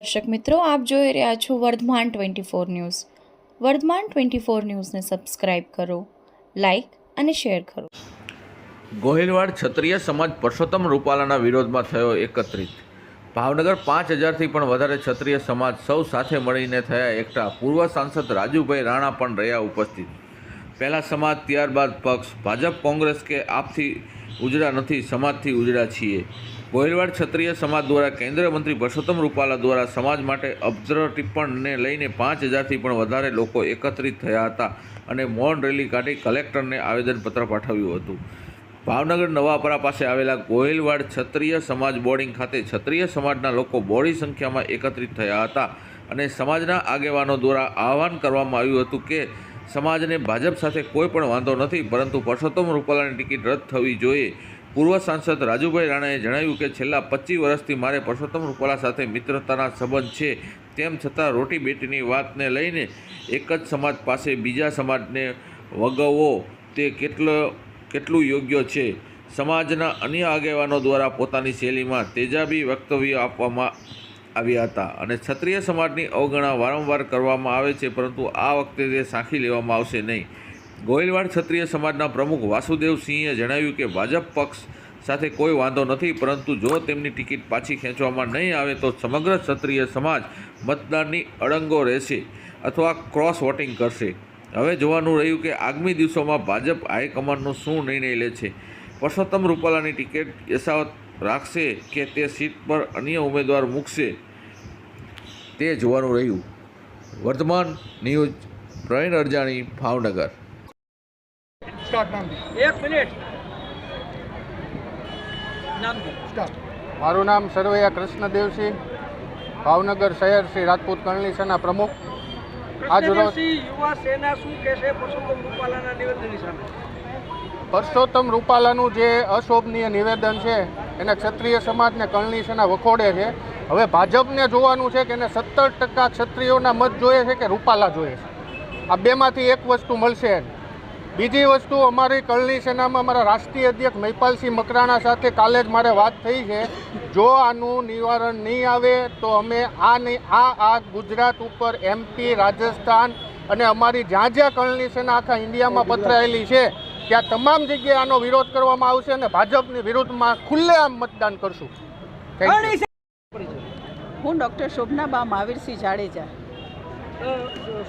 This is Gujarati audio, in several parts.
દર્શક મિત્રો, આપ જોઈ રહ્યા છો Vardhman twenty four news. Vardhman twenty four ન્યૂઝને સબસ્ક્રાઇબ કરો, લાઇક અને શેર કરો. ગોહિલવાડ ક્ષત્રિય સમાજ પરસોત્તમ રૂપાલાના વિરોધમાં થયો એકત્રિત. ભાવનગર પાંચ હજારથી પણ વધારે ક્ષત્રિય સમાજ સૌ સાથે મળીને થયા એકઠા. પૂર્વ સાંસદ રાજુભાઈ રાણા પણ રહ્યા ઉપસ્થિત. પહેલાં સમાજ, ત્યારબાદ પક્ષ. ભાજપ, કોંગ્રેસ કે આપથી ઉજળા નથી, સમાજથી ઉજળા છીએ. ગોહિલવાડ ક્ષત્રિય સમાજ દ્વારા કેન્દ્રીય મંત્રી પરસોત્તમ રૂપાલા દ્વારા સમાજ માટે અભદ્ર ટિપ્પણને લઈને પાંચ હજારથી પણ વધારે લોકો એકત્રિત થયા હતા અને મૌન રેલી કાઢી કલેક્ટરને આવેદનપત્ર પાઠવ્યું હતું. ભાવનગર નવાપરા પાસે આવેલા ગોહિલવાડ ક્ષત્રિય સમાજ બોર્ડિંગ ખાતે ક્ષત્રિય સમાજના લોકો બોડી સંખ્યામાં એકત્રિત થયા હતા અને સમાજના આગેવાનો દ્વારા આહવાન કરવામાં આવ્યું હતું કે સમાજને ભાજપ સાથે કોઈ પણ વાંધો નથી, પરંતુ પરસોત્તમ રૂપાલાની ટિકિટ રદ થવી જોઈએ. પૂર્વ સાંસદ રાજુભાઈ રાણાએ જણાવ્યું કે છેલ્લા પચીસ વર્ષથી મારે પરસોત્તમ રૂપાલા સાથે મિત્રતાના સંબંધ છે. તેમ છતાં રોટી બેટીની વાતને લઈને એક જ સમાજ પાસે બીજા સમાજને વગવવો તે કેટલો, કેટલું યોગ્ય છે? સમાજના અન્ય આગેવાનો દ્વારા પોતાની શૈલીમાં તેજાબી વક્તવ્ય આપવામાં આવ્યા હતા અને ક્ષત્રિય સમાજની અવગણના વારંવાર કરવામાં આવે છે, પરંતુ આ વખતે તે સાંખી લેવામાં આવશે નહીં. ગોહિલવાડ ક્ષત્રિય સમાજના પ્રમુખ વાસુદેવ સિંહે જણાવ્યું કે ભાજપ પક્ષ સાથે કોઈ વાંધો નથી, પરંતુ જો તેમની ટિકિટ પાછી ખેંચવામાં નહીં આવે તો સમગ્ર ક્ષત્રિય સમાજ મતદાનની અડંગો રહેશે અથવા ક્રોસ વોટિંગ કરશે. હવે જોવાનું રહ્યું કે આગામી દિવસોમાં ભાજપ હાઈકમાન્ડનો શું નિર્ણય લે છે. પરસોત્તમ રૂપાલાની ટિકિટ યશાવત રાખશે કે તે સીટ પર અન્ય ઉમેદવાર મૂકશે? તે જોવાનું રહ્યું. વર્તમાન ન્યૂઝ પ્રવીણ અરજાણી, ભાવનગર. સ્ટાર્ટ નામ એક મિનિટ. નામ સ્ટાર્ટ મારું નામ સરવૈયા કૃષ્ણદેવસિંહ ભાવનગર શહેર શ્રી રાજપૂત કરણી સેના પ્રમુખ. આજ રોજ યુવા સેના શું કહેશે પરસોત્તમ રૂપાલાના નિવેદનની સામે. પરસોત્તમ રૂપાલાનું જે અશોભનીય નિવેદન છે એને ક્ષત્રિય સમાજને કરણી સેના વખોડે છે. હવે ભાજપને જોવાનું છે કે એને સત્તર ટકા ક્ષત્રિયોના મત જોઈએ છે કે રૂપાલા જોઈએ છે? આ બેમાંથી એક વસ્તુ મળશે જ. બીજી વસ્તુ અમારી કરણી સેનામાં અમારા રાષ્ટ્રીય અધ્યક્ષ મહિપાલસિંહ મકરાણા સાથે કાલે જ મારે વાત થઈ છે. જો આનું નિવારણ નહીં આવે તો અમે આ નહીં આ આ ગુજરાત ઉપર એમપી રાજસ્થાન અને અમારી જ્યાં જ્યાં કરણી સેના આખા ઇન્ડિયામાં પથરાયેલી છે ત્યાં તમામ જગ્યાએ આનો વિરોધ કરવામાં આવશે અને ભાજપની વિરુદ્ધમાં ખુલ્લેઆમ મતદાન કરશું. હું ડૉક્ટર શોભનાબા મહાવીરસિંહ જાડેજા.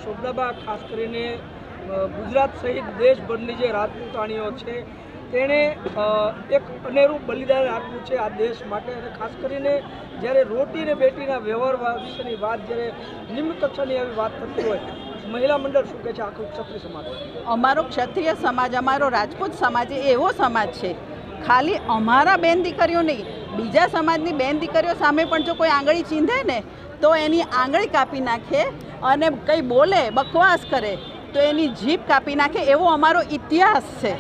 શોભનાબા ખાસ કરીને ગુજરાત સહિત દેશભરની જે રાજપૂતાણીઓ છે, તેણે એક અનેરું બલિદાન આપ્યું છે આ દેશ માટે. અને ખાસ કરીને જ્યારે રોટી ને બેટીના વ્યવહાર વિશેની વાત, જ્યારે નિમ્ન કક્ષાની આવી વાત થતી હોય, મહિલા મંડળ શું કહે છે? આખું ક્ષત્રિય સમાજ. અમારો ક્ષત્રિય સમાજ, અમારો રાજપૂત સમાજ એ એવો સમાજ છે. ખાલી અમારા બેન દીકરીઓ નહીં, બીજા સમાજની બેન દીકરીઓ સામે પણ જો કોઈ આંગળી ચીંધે ને, તો એની આંગળી કાપી નાખે અને કંઈ બોલે, બકવાસ કરે. તો એની જીભ કાપી નાખે એવો અમારો ઇતિહાસ છે.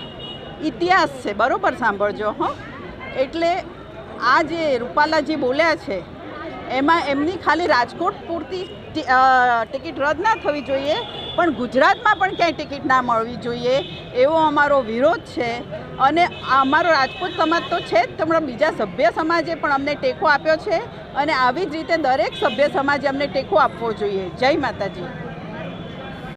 ઇતિહાસ છે. બરાબર સાંભળજો, હં. એટલે આ જે રૂપાલાજી બોલ્યા છે, એમાં એમની ખાલી રાજકોટ પૂરતી ટિકિટ રદ ના થવી જોઈએ, પણ ગુજરાતમાં પણ ક્યાંય ટિકિટ ના મળવી જોઈએ એવો અમારો વિરોધ છે. અને અમારો રાજપૂત સમાજ તો છે જ, તમારા બીજા સભ્ય સમાજે પણ અમને ટેકો આપ્યો છે અને આવી જ રીતે દરેક સભ્ય સમાજે અમને ટેકો આપવો જોઈએ. જય માતાજી.